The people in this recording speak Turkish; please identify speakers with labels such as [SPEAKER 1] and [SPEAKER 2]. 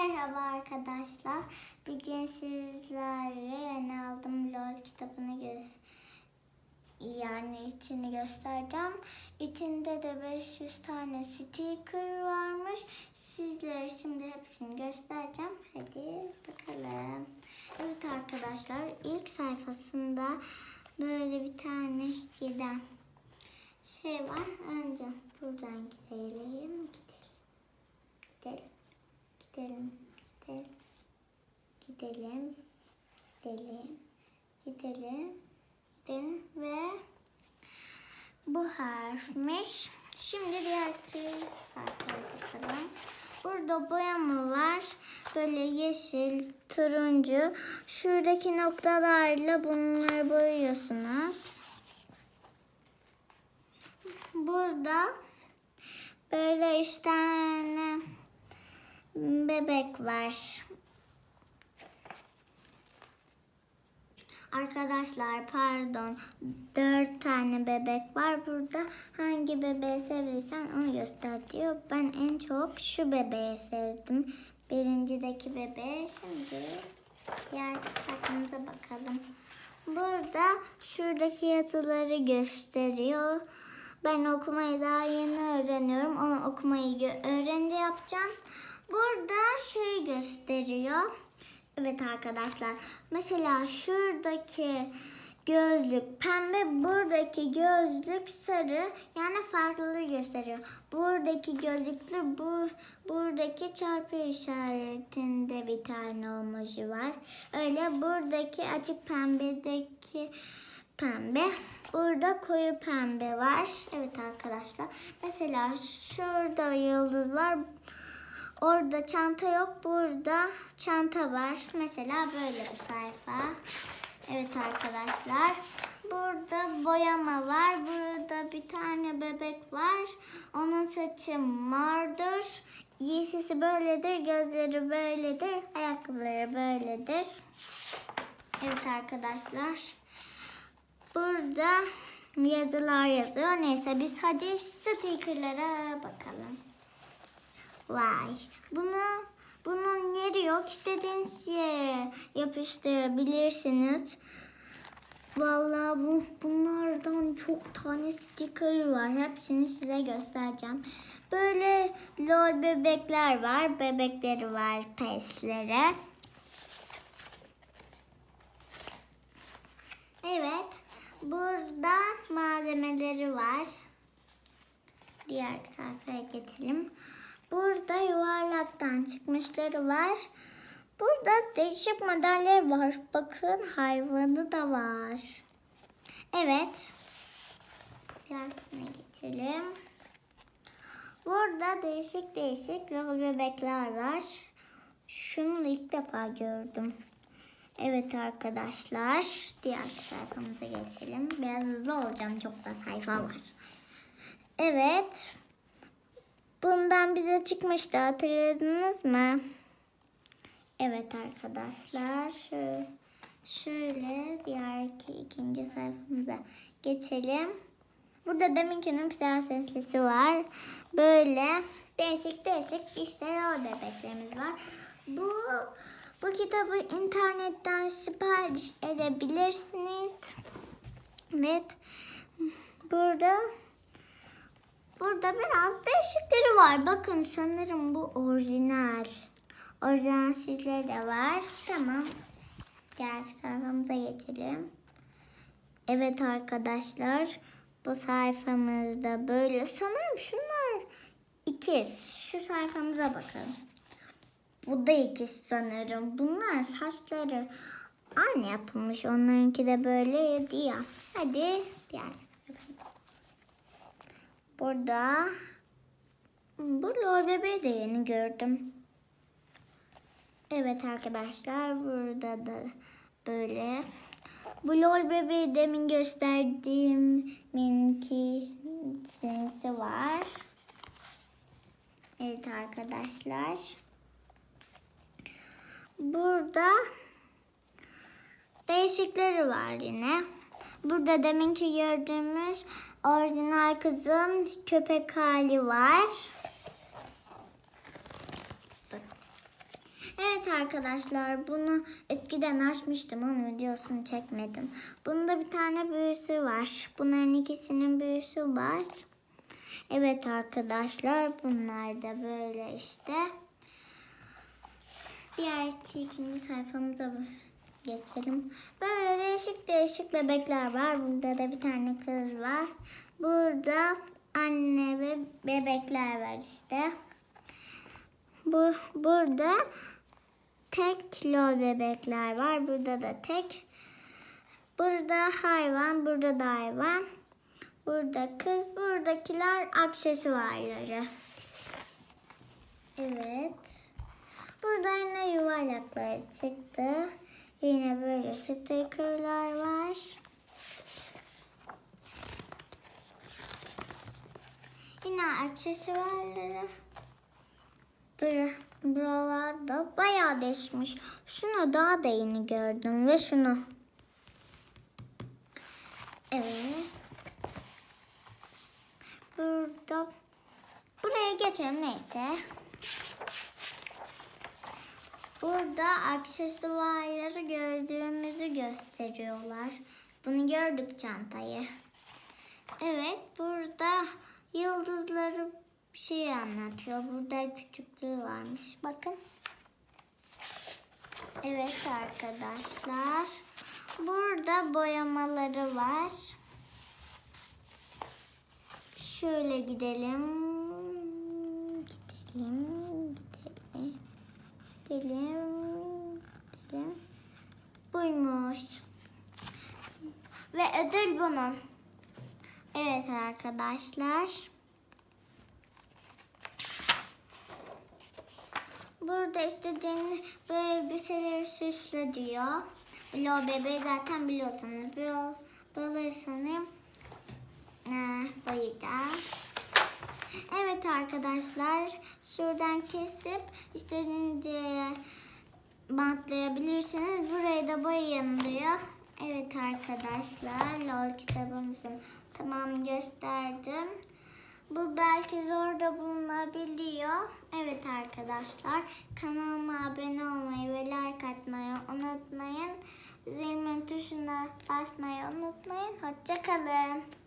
[SPEAKER 1] Merhaba arkadaşlar. Bugün sizlere yeni aldım LOL kitabını göz yani içini göstereceğim. İçinde de 500 tane sticker varmış. Sizlere şimdi hepsini göstereceğim. Hadi bakalım. Evet arkadaşlar ilk sayfasında böyle bir tane giden şey var. Önce buradan gidelim. Gidelim. Gidelim. Gidelim. Gidelim. Gidelim. Gidelim. Gidelim. Gidelim. Ve bu harfmiş. Şimdi diğer iki sayfaya. Burada boyama var. Böyle yeşil, turuncu. Şuradaki noktalarla bunları boyuyorsunuz. Burada böyle tane bebek var. Arkadaşlar pardon dört tane bebek var burada. Hangi bebeği sevdiysen onu göster diyor. Ben en çok şu bebeği sevdim. Birincideki bebeği. Şimdi diğer sayfamıza bakalım. Burada şuradaki yazıları gösteriyor. Ben okumayı daha yeni öğreniyorum. Onu okumayı öğrenince yapacağım. Burada şey gösteriyor. Evet arkadaşlar. Mesela şuradaki gözlük pembe, buradaki gözlük sarı. Yani farklılığı gösteriyor. Buradaki gözlüklü bu buradaki çarpı işaretinde bir tane emoji var. Öyle buradaki açık pembedeki pembe. Burada koyu pembe var. Evet arkadaşlar. Mesela şurada yıldız var. Orada çanta yok. Burada çanta var. Mesela böyle bir sayfa. Evet arkadaşlar. Burada boyama var. Burada bir tane bebek var. Onun saçı mordur. Giysisi böyledir. Gözleri böyledir. Ayakkabıları böyledir. Evet arkadaşlar. Burada yazılar yazıyor. Neyse biz hadi stickerlara bakalım. Vay. Bunu bunun yeri yok. İstediğiniz yere yapıştırabilirsiniz. Vallahi bu bunlardan çok tane sticker var. Hepsini size göstereceğim. Böyle lol bebekler var. Bebekleri var peslere. Evet. Burada malzemeleri var. Diğer sayfaya geçelim. Burada yuvarlaktan çıkmışları var. Burada değişik modeller var. Bakın hayvanı da var. Evet. Diğersine geçelim. Burada değişik değişik rol bebekler var. Şunu ilk defa gördüm. Evet arkadaşlar. Diğer sayfamıza geçelim. Biraz hızlı olacağım. Çok da sayfa var. Evet. Bundan bize çıkmıştı hatırladınız mı? Evet arkadaşlar şöyle, diğer iki, ikinci sayfamıza geçelim. Burada deminkinin prenseslisi var. Böyle değişik değişik işte o bebeklerimiz var. Bu bu kitabı internetten sipariş edebilirsiniz. Evet. Burada Burada biraz değişikleri var. Bakın sanırım bu orijinal. Orijinal sizleri de var. Tamam. Diğer sayfamıza geçelim. Evet arkadaşlar. Bu sayfamızda böyle. Sanırım şunlar ikiz. Şu sayfamıza bakalım. Bu da ikiz sanırım. Bunlar saçları aynı yapılmış. Onlarınki de böyle ya. Hadi diğer. Burada bu lol bebeği de yeni gördüm. Evet arkadaşlar burada da böyle bu lol bebeği demin gösterdiğim minki sinsi var. Evet arkadaşlar. Burada değişikleri var yine. Burada deminki gördüğümüz orijinal kızın köpek hali var. Evet arkadaşlar bunu eskiden açmıştım onun videosunu çekmedim. Bunda bir tane büyüsü var. Bunların ikisinin büyüsü var. Evet arkadaşlar bunlar da böyle işte. Diğer iki, ikinci sayfamıza geçelim. Böyle değişik değişik bebekler var. Burada da bir tane kız var. Burada anne ve bebekler var işte. Bu burada tek lol bebekler var. Burada da tek. Burada hayvan, burada da hayvan. Burada kız, buradakiler aksesuarları. Evet. Burada yine yuvarlaklar çıktı. Yine böyle stikerler var. Yine aksesuarları. Bur- Buralar da bayağı değişmiş. Şunu daha da yeni gördüm ve şunu. Evet. Burada buraya geçelim neyse. Burada aksesuarları gördüğümüzü gösteriyorlar. Bunu gördük çantayı. Evet burada yıldızları bir şey anlatıyor. Burada küçüklüğü varmış. Bakın. Evet arkadaşlar. Burada boyamaları var. Şöyle gidelim. Gidelim. Gidelim. Gidelim. Buymuş. Ve ödül bunun. Evet arkadaşlar. Burada istediğin bu elbiseleri süsle diyor. Lo bebeği zaten biliyorsunuz. Bu böyle sanırım ee, boyayacağız. Evet arkadaşlar şuradan kesip istediğince bantlayabilirsiniz. Burayı da boyayın diyor. Evet arkadaşlar LOL kitabımızın tamamını gösterdim. Bu belki zor da bulunabiliyor. Evet arkadaşlar kanalıma abone olmayı ve like atmayı unutmayın. Zilin tuşuna basmayı unutmayın. Hoşçakalın.